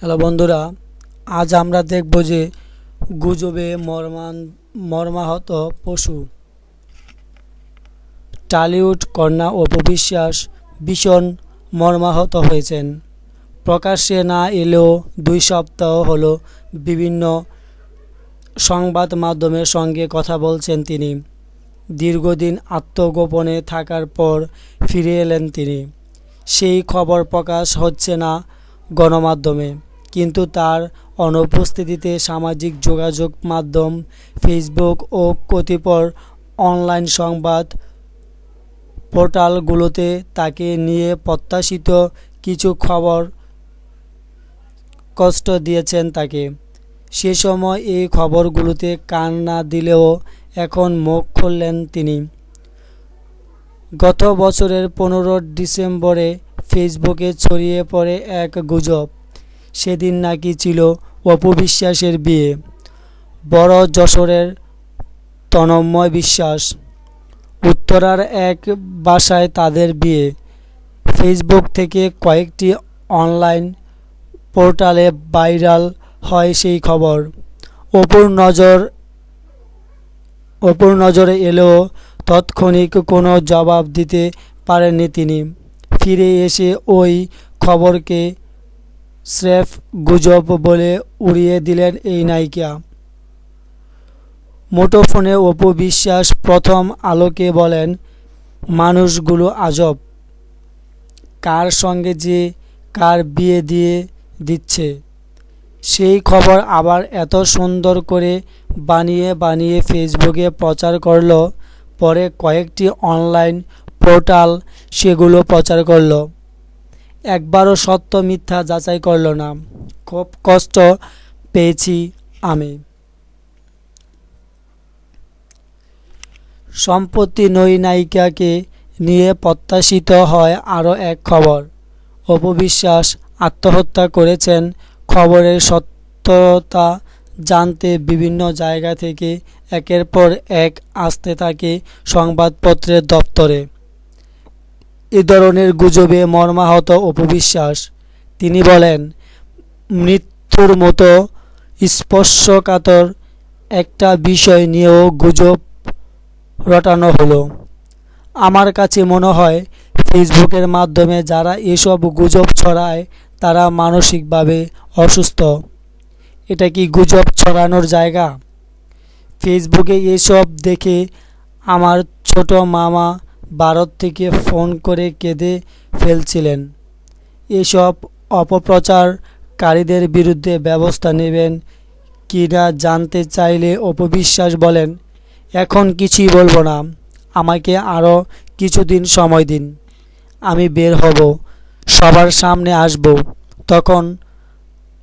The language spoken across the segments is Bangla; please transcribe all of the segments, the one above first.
হ্যালো বন্ধুরা, আজ আমরা দেখব যে গুজবে মর্মান, মর্মাহত পশু। টালিউড কন্যা অপু বিশ্বাস ভীষণ মর্মাহত হয়েছেন। প্রকাশ্যে না এলেও দুই সপ্তাহ হলো বিভিন্ন সংবাদ মাধ্যমের সঙ্গে কথা বলছেন তিনি। দীর্ঘদিন আত্মগোপনে থাকার পর ফিরে এলেন তিনি। সেই খবর প্রকাশ হচ্ছে না গণমাধ্যমে। কিন্তু তার অনুপস্থিতিতে সামাজিক যোগাযোগ মাধ্যম ফেসবুক ও কতিপয় অনলাইন সংবাদ পোর্টালগুলোতে তাকে নিয়ে প্রত্যাশিত কিছু খবর কষ্ট দিয়েছেন তাকে। সে সময় এই খবরগুলোতে কান না দিলেও এখন মুখ খুললেন তিনি। গত বছরের পনেরো ডিসেম্বরে ফেসবুকে ছড়িয়ে পড়ে এক গুজব। সেদিন নাকি ছিল অপু বিশ্বাসের বিয়ে। বড় যশোরের তনম্ময় বিশ্বাস। উত্তরার এক বাসায় তাদের বিয়ে। ফেসবুক থেকে কয়েকটি অনলাইন পোর্টালে ভাইরাল হয় সেই খবর। অপুর নজর, অপুর নজরে এলেও তৎক্ষণিক কোনো জবাব দিতে পারেননি তিনি। ফিরে এসে ওই খবরকে স্রেফ গুজব বলে উড়িয়ে দিলেন এই নায়িকা। মুঠোফোনে অপু বিশ্বাস প্রথম আলোকে বলেন, মানুষগুলো আজব। কার সঙ্গে যে কার বিয়ে দিয়ে দিচ্ছে? সেই খবর আবার এত সুন্দর করে বানিয়ে বানিয়ে ফেসবুকে প্রচার করল, পরে কয়েকটি অনলাইন পোর্টাল সেগুলো প্রচার করল। একবারও সত্য মিথ্যা যাচাই করল না। খুব কষ্ট পেয়েছি আমি। সম্প্রতি নই নায়িকাকে নিয়ে প্রত্যাশিত হয় আরও এক খবর। অপবিশ্বাস আত্মহত্যা করেছেন। খবরের সত্যতা জানতে বিভিন্ন জায়গা থেকে একের পর এক আসতে থাকে সংবাদপত্রের দপ্তরে। এ ধরনের গুজবে মর্মাহত অপবিশ্বাস। তিনি বলেন, মৃত্যুর মতো স্পর্শকাতর একটা বিষয় নিয়েও গুজব রটানো হলো। আমার কাছে মনে হয়, ফেসবুকের মাধ্যমে যারা এসব গুজব ছড়ায়, তারা মানসিকভাবে অসুস্থ। এটা কি গুজব ছড়ানোর জায়গা? ফেসবুকে এসব দেখে আমার ছোট মামা ভারত থেকে ফোন করে কেঁদে ফেলছিলেন। এসব অপপ্রচারকারীদের বিরুদ্ধে ব্যবস্থা নেবেন কি না জানতে চাইলে অপবিশ্বাস বলেন, এখন কিছুই বলব না। আমাকে আরও কিছুদিন সময় দিন। আমি বের হব। সবার সামনে আসব। তখন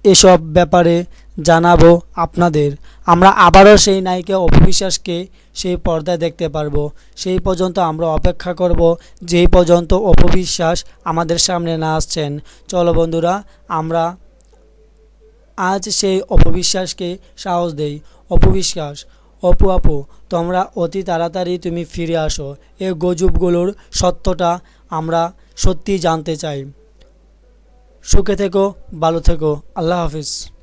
এসব ব্যাপারে জানাব আপনাদের। আমরা আবারও সেই নায়িকা অপবিশ্বাসকে সেই পর্দায় দেখতে পারব। সেই পর্যন্ত আমরা অপেক্ষা করব, যেই পর্যন্ত অপবিশ্বাস আমাদের সামনে না আসছেন। চলো বন্ধুরা, আমরা আজ সেই অপবিশ্বাসকে সাহস দেই। অপবিশ্বাস, অপু আপু, তোমরা অতি তাড়াতাড়ি তুমি ফিরে আসো। এই গজুবগুলোর সত্যটা আমরা সত্যি জানতে চাই। সুখে থেকো, ভালো থেকো। আল্লাহ হাফিজ।